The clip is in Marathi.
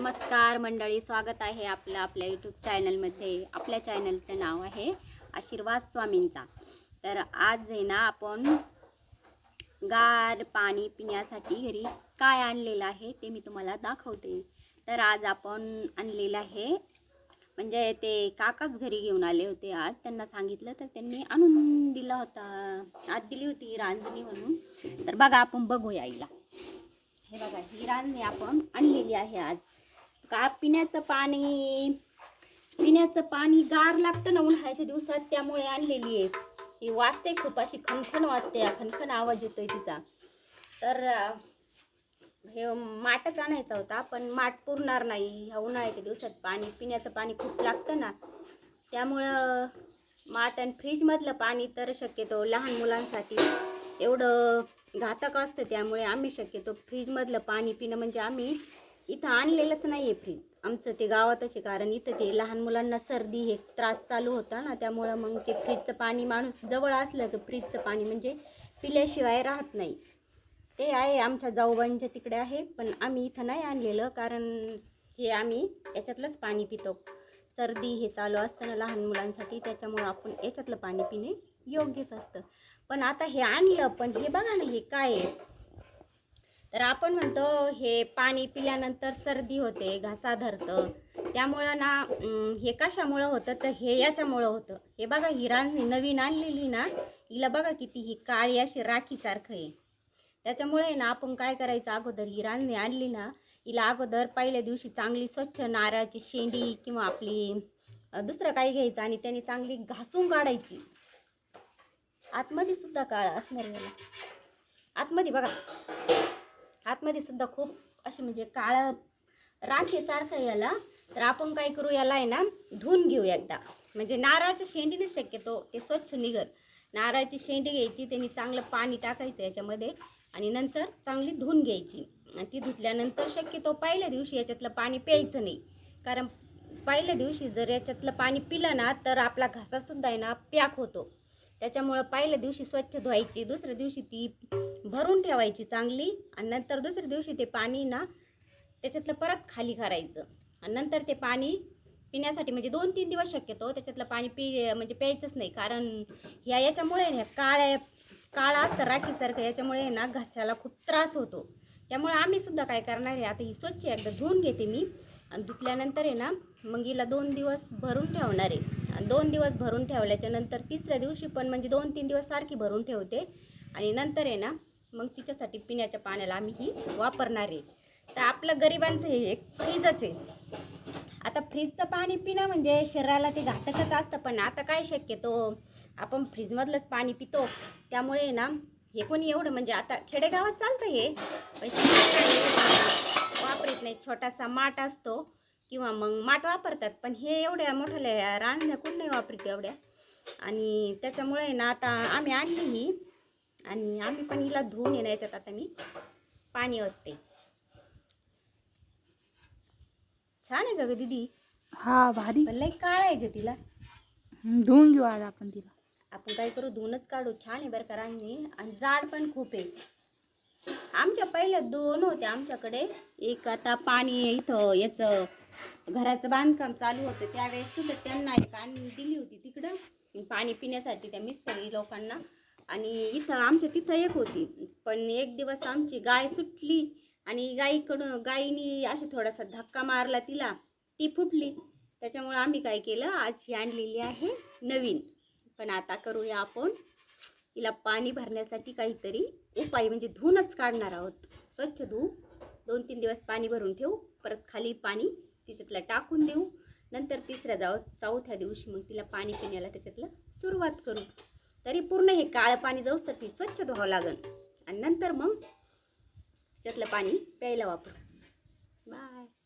नमस्कार मंडळी स्वागत आहे आपलं आपल्या यूट्यूब चॅनलमध्ये आपल्या चॅनलचं नाव आहे आशीर्वाद स्वामींचा. तर आज आहे ना आपण गार पाणी पिण्यासाठी घरी काय आणलेलं आहे ते मी तुम्हाला दाखवते. तर आज आपण आणलेलं आहे म्हणजे ते काकाच घरी घेऊन आले होते आज. त्यांना सांगितलं तर त्यांनी आणून दिला होता. आज दिली होती रांजणी म्हणून. तर बघा आपण बघूया आईला हे बघा ही रांजणी आपण आणलेली आहे आज. का? पिण्याचं पाणी. पिण्याचं पाणी गार लागतं ना उन्हाळ्याच्या दिवसात त्यामुळे आणलेली आहे. ही वाजते खूप अशी खनखन वाजते खनखन आवाज येतोय तिचा. तर हे माटच आणायचा होता पण माठ पुरणार नाही. ह्या उन्हाळ्याच्या दिवसात पाणी पिण्याचं पाणी खूप लागतं ना. त्यामुळं माठ आणि फ्रीजमधलं पाणी तर शक्यतो लहान मुलांसाठी एवढं घातक असतं त्यामुळे आम्ही शक्यतो फ्रीजमधलं पाणी पिणं म्हणजे आम्ही इथं आणलेलंच नाही आहे फ्रीज आमचं ते गावातच आहे कारण इथं ते लहान मुलांना सर्दी हे त्रास चालू होता ना त्यामुळं मग ते फ्रीजचं पाणी माणूस जवळ असलं की फ्रीजचं पाणी म्हणजे पिल्याशिवाय राहत नाही. ते आहे आमच्या जाऊबाईंच्या तिकडे आहे पण आम्ही इथं नाही आणलेलं कारण हे आम्ही याच्यातलंच पाणी पितो. सर्दी हे चालू असतं ना लहान मुलांसाठी त्याच्यामुळं आपण याच्यातलं पाणी पिणे योग्यच असतं. पण आता हे आणलं पण हे बघा ना हे काय आहे? तर आपण म्हणतो हे पाणी पिल्यानंतर सर्दी होते घासा धरतं. त्यामुळं ना हे कशामुळं होतं? तर हे याच्यामुळं होतं. हे बघा ही रांजणी नवीन आणलेली ना हिला बघा किती ही काळी अशी राखीसारखं आहे. त्याच्यामुळे ना आपण काय करायचं? अगोदर ही रांजणी आणली ना हिला अगोदर पहिल्या दिवशी चांगली स्वच्छ नारळाची शेंडी किंवा आपली दुसरं काही घ्यायचं आणि त्याने चांगली घासून काढायची. आतमध्ये सुद्धा काळ असणार आहे याला आतमध्ये बघा. आतमध्ये सुद्धा खूप असे म्हणजे काळं राखेसारखं याला. तर आपण काय करू याला आहे ना धुवून घेऊ एकदा. म्हणजे नारळाच्या शेंडीने शक्यतो ते स्वच्छ निघल. नारळाची शेंडी घ्यायची त्यांनी चांगलं पाणी टाकायचं याच्यामध्ये आणि नंतर चांगली धुवून घ्यायची. आणि ती धुतल्यानंतर शक्यतो पहिल्या दिवशी याच्यातलं पाणी प्यायचं नाही. कारण पहिल्या दिवशी जर याच्यातलं पाणी पिलं ना तर आपला घासासुद्धा आहे ना पॅक होतो. त्याच्यामुळं पहिल्या दिवशी स्वच्छ धुवायची दुसऱ्या दिवशी ती भरून ठेवायची चांगली आणि नंतर दुसऱ्या दिवशी ते पाणी ना त्याच्यातलं परत खाली करायचं. आणि नंतर ते पाणी पिण्यासाठी म्हणजे दोन तीन दिवस शक्यतो त्याच्यातलं पाणी पि म्हणजे प्यायचंच नाही. कारण ह्या याच्यामुळे ना काळ्या काळा असतं राखीसारखं याच्यामुळे ना घशाला खूप त्रास होतो. त्यामुळे आम्ही सुद्धा काय करणार आहे आता ही स्वच्छ एकदा धुवून घेते मी. आणि धुतल्यानंतर आहे ना मग हिला दोन दिवस भरून ठेवणार आहे. आणि दोन दिवस भरून ठेवल्याच्या नंतर तिसऱ्या दिवशी पण म्हणजे दोन तीन दिवस सारखी भरून ठेवते. आणि नंतर आहे ना मग तिच्यासाठी पिण्याच्या पाण्याला आम्ही ही वापरणार आहे. तर आपलं गरिबांचं हे एक फ्रीजच आहे. आता फ्रीजचं पाणी पिणं म्हणजे शरीराला ते घातकच असतं पण आता काय शक्यतो आपण फ्रीजमधलंच पाणी पितो. त्यामुळे ना हे कोणी एवढं म्हणजे आता खेडेगावात चालतं हे पण वापरत नाही. छोटासा माठ असतो किंवा मग माठ वापरतात पण हे एवढ्या मोठ्या रांजण्या कोण नाही वापरत एवढ्या. आणि त्याच्यामुळे आहे ना आता आम्ही आणली ही. आणि आम्ही पण हिला धुवून येणं याच्यात आता मी. पाणी ओतते. छान आहे का ग दीदी? हा भारी. पण लई काळ आहे ग तिला. धुवून घेऊ आज आपण तिला. आपण काय करू धुवूनच काढू. छान आहे बरं का रांजणी आणि जाड पण खूप आहे. आमच्या पहिल्या दोन होते आमच्याकडे. एक आता पाणी इथं याचं घराचं बांधकाम चालू होतं. त्यावेळेस सुद्धा त्यांना एक आणून दिली होती तिकडं. पाणी पिण्यासाठी त्या मिस्त्री लोकांना. आणि इथं आमच्या तिथं एक होती. पण एक दिवस आमची गाय सुटली आणि गाईकडून गायीनी अशी थोडासा धक्का मारला तिला. ती फुटली. त्याच्यामुळं आम्ही काय केलं आज ही आणलेली आहे नवीन. पण आता करूया आपण. तिला पाणी भरण्यासाठी काहीतरी उपाय म्हणजे धुवूनच काढणार आहोत. स्वच्छ धुवू. दोन तीन दिवस पाणी भरून ठेवू. परत खाली पाणी तिच्यातलं टाकून देऊ. नंतर तिसऱ्या जाऊ चौथ्या दिवशी मग तिला पाणी पिण्याला त्याच्यातलं सुरुवात करू. तरी पूर्ण हे काळं पाणी जाऊस तर ती स्वच्छ धुवावं लागेल आणि नंतर मग त्यातलं पाणी प्यायला वापरू. बाय.